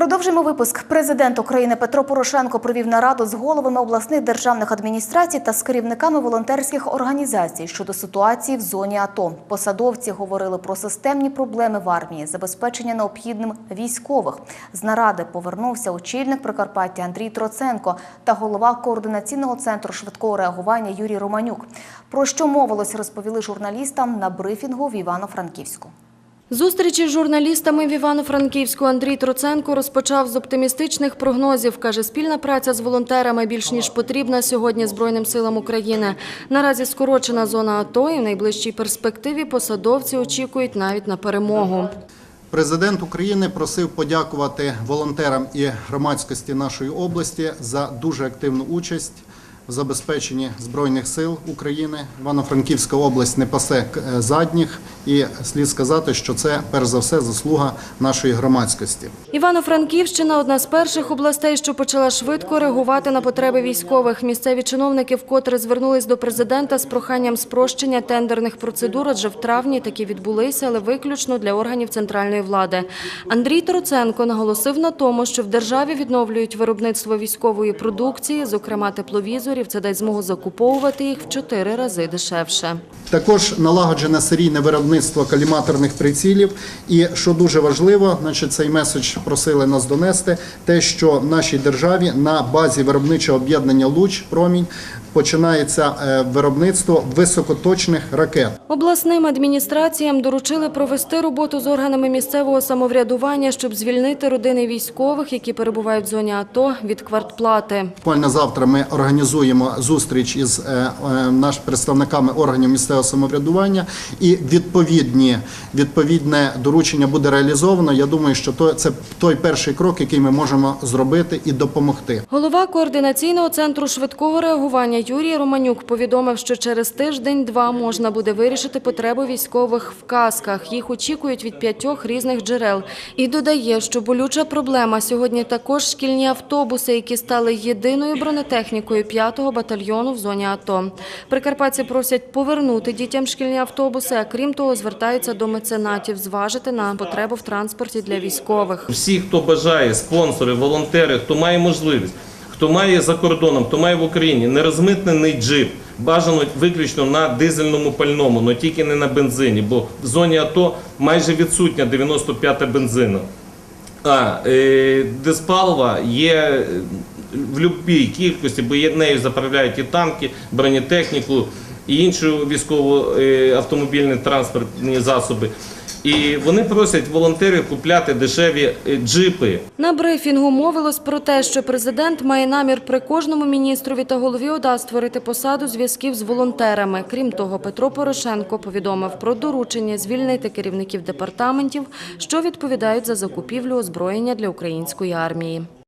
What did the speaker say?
Продовжимо випуск. Президент України Петро Порошенко провів нараду з головами обласних державних адміністрацій та з керівниками волонтерських організацій щодо ситуації в зоні АТО. Посадовці говорили про системні проблеми в армії, забезпечення необхідним військових. З наради повернувся очільник Прикарпаття Андрій Троценко та голова координаційного центру швидкого реагування Юрій Романюк. Про що мовилось, розповіли журналістам на брифінгу в Івано-Франківську. Зустрічі з журналістами в Івано-Франківську Андрій Троценко розпочав з оптимістичних прогнозів. Каже, спільна праця з волонтерами більш ніж потрібна сьогодні Збройним силам України. Наразі скорочена зона АТО і в найближчій перспективі посадовці очікують навіть на перемогу. Президент України просив подякувати волонтерам і громадськості нашої області за дуже активну участь в забезпеченні збройних сил України. Івано-Франківська область не пасе е, задніх, і слід сказати, що це перш за все заслуга нашої громадськості. Івано-Франківщина одна з перших областей, що почала швидко реагувати на потреби військових. Місцеві чиновники вкотре звернулись до президента з проханням спрощення тендерних процедур, адже в травні такі відбулися, але виключно для органів центральної влади. Андрій Троценко наголосив на тому, що в державі відновлюють виробництво військової продукції, зокрема тепловізорів. Це дасть змогу закуповувати їх в чотири рази дешевше. Також налагоджене серійне виробництво каліматорних прицілів. І що дуже важливо, значить, цей меседж просили нас донести, те, що в нашій державі на базі виробничого об'єднання Луч промінь починається е, виробництво високоточних ракет. Обласним адміністраціям доручили провести роботу з органами місцевого самоврядування, щоб звільнити родини військових, які перебувають в зоні АТО, від квартплати. Буквально завтра ми організуємо зустріч із е, е, наш представниками органів місцевого самоврядування, і відповідні відповідне доручення буде реалізовано. Я думаю, що то це той перший крок, який ми можемо зробити і допомогти. Голова координаційного центру швидкого реагування Юрій Романюк повідомив, що через тиждень-два можна буде вирішити потребу військових в касках. Їх очікують від п'ятьох різних джерел. І додає, що болюча проблема сьогодні також шкільні автобуси, які стали єдиною бронетехнікою 5-го батальйону в зоні АТО. Прикарпатці просять повернути дітям шкільні автобуси, а крім того, звертаються до меценатів зважити на потребу в транспорті для військових. Всі, хто бажає, спонсори, волонтери, хто має можливість, хто має за кордоном, хто має в Україні нерозмитнений джип, бажано виключно на дизельному пальному, але тільки не на бензині, бо в зоні АТО майже відсутня 95-та бензина. А е, диспалива є е, в будь-якій кількості, бо нею заправляють і танки, бронетехніку, і інші військово-автомобільні транспортні засоби. І вони просять волонтерів купляти дешеві е, джипи. На брифінгу мовилось про те, що президент має намір при кожному міністрові та голові ОДА створити посаду зв'язків з волонтерами. Крім того, Петро Порошенко повідомив про доручення звільнити керівників департаментів, що відповідають за закупівлю озброєння для української армії.